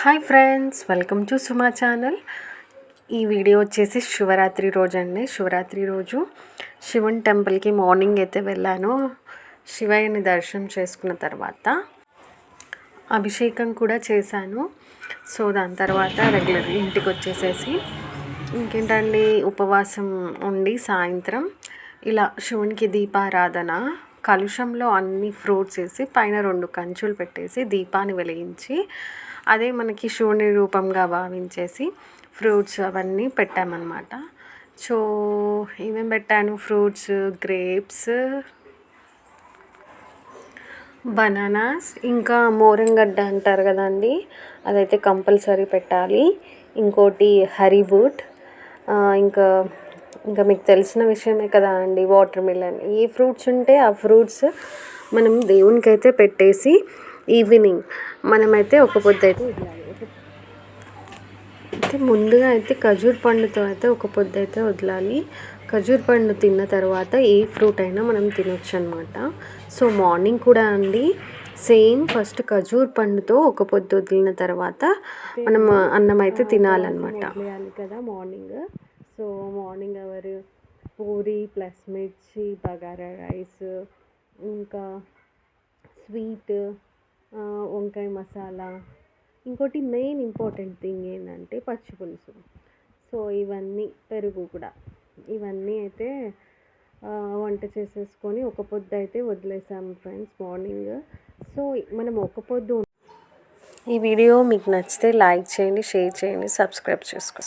Hi friends welcome to Suma channel. ఈ video వచ్చేసి శివరాత్రి రోజు అండి శివరాత్రి రోజు శివుని టెంపుల్కి మార్నింగ్ అయితే వెళ్ళాను. శివయ్యని దర్శనం చేసుకున్న తర్వాత అభిషేకం కూడా చేశాను. సో దాని తర్వాత రెగ్యులర్ ఇంటికి వచ్చేసేసి ఇంకేంటండి ఉపవాసం ఉండి సాయంత్రం ఇలా శివునికి దీపారాధన కలుషంలో అన్ని ఫ్రూట్స్ వేసి పైన రెండు కంచులు పెట్టేసి దీపాన్ని వెలిగించి అదే మనకి శివుని రూపంగా భావించేసి ఫ్రూట్స్ అవన్నీ పెట్టామన్నమాట. సో ఏమేమి పెట్టాను? ఫ్రూట్స్ గ్రేప్స్ బనానాస్ ఇంకా మోరంగడ్డ అంటారు కదండి అదైతే కంపల్సరీ పెట్టాలి. ఇంకోటి హరిబూట్ ఇంకా ఇంకా మీకు తెలిసిన విషయమే కదా అండి వాటర్ మిలన్. ఏ ఫ్రూట్స్ ఉంటే ఆ ఫ్రూట్స్ మనం దేవునికైతే పెట్టేసి ఈవినింగ్ మనమైతే ఒక పొద్దు అయితే వదలాలి. అయితే ముందుగా అయితే ఖజూర్ పండుతో అయితే ఒక పొద్దు అయితే వదలాలి. ఖజూర్ పండు తిన్న తర్వాత ఏ ఫ్రూట్ అయినా మనం తినొచ్చు అనమాట సో మార్నింగ్ కూడా అండి సేమ్ ఫస్ట్ ఖజూర్ పండుతో ఒక పొద్దు వదిలిన తర్వాత మనం అన్నం అయితే తినాలన్నమాట. కదా మార్నింగ్. సో మార్నింగ్ ఎవరు పూరి ప్లస్ మిర్చి బగారా రైస్ ఇంకా స్వీట్ వంకాయ మసాలా. ఇంకోటి మెయిన్ ఇంపార్టెంట్ థింగ్ ఏంటంటే పచ్చి పులుసు. సో ఇవన్నీ పెరుగు కూడా. ఇవన్నీ అయితే వంట చేసేసుకొని ఒక పొద్దు అయితే వదిలేసాము ఫ్రెండ్స్ మార్నింగ్ సో మనం ఒక పొద్దు ఈ వీడియో మీకు నచ్చితే లైక్ చేయండి షేర్ చేయండి సబ్స్క్రైబ్ చేసుకోండి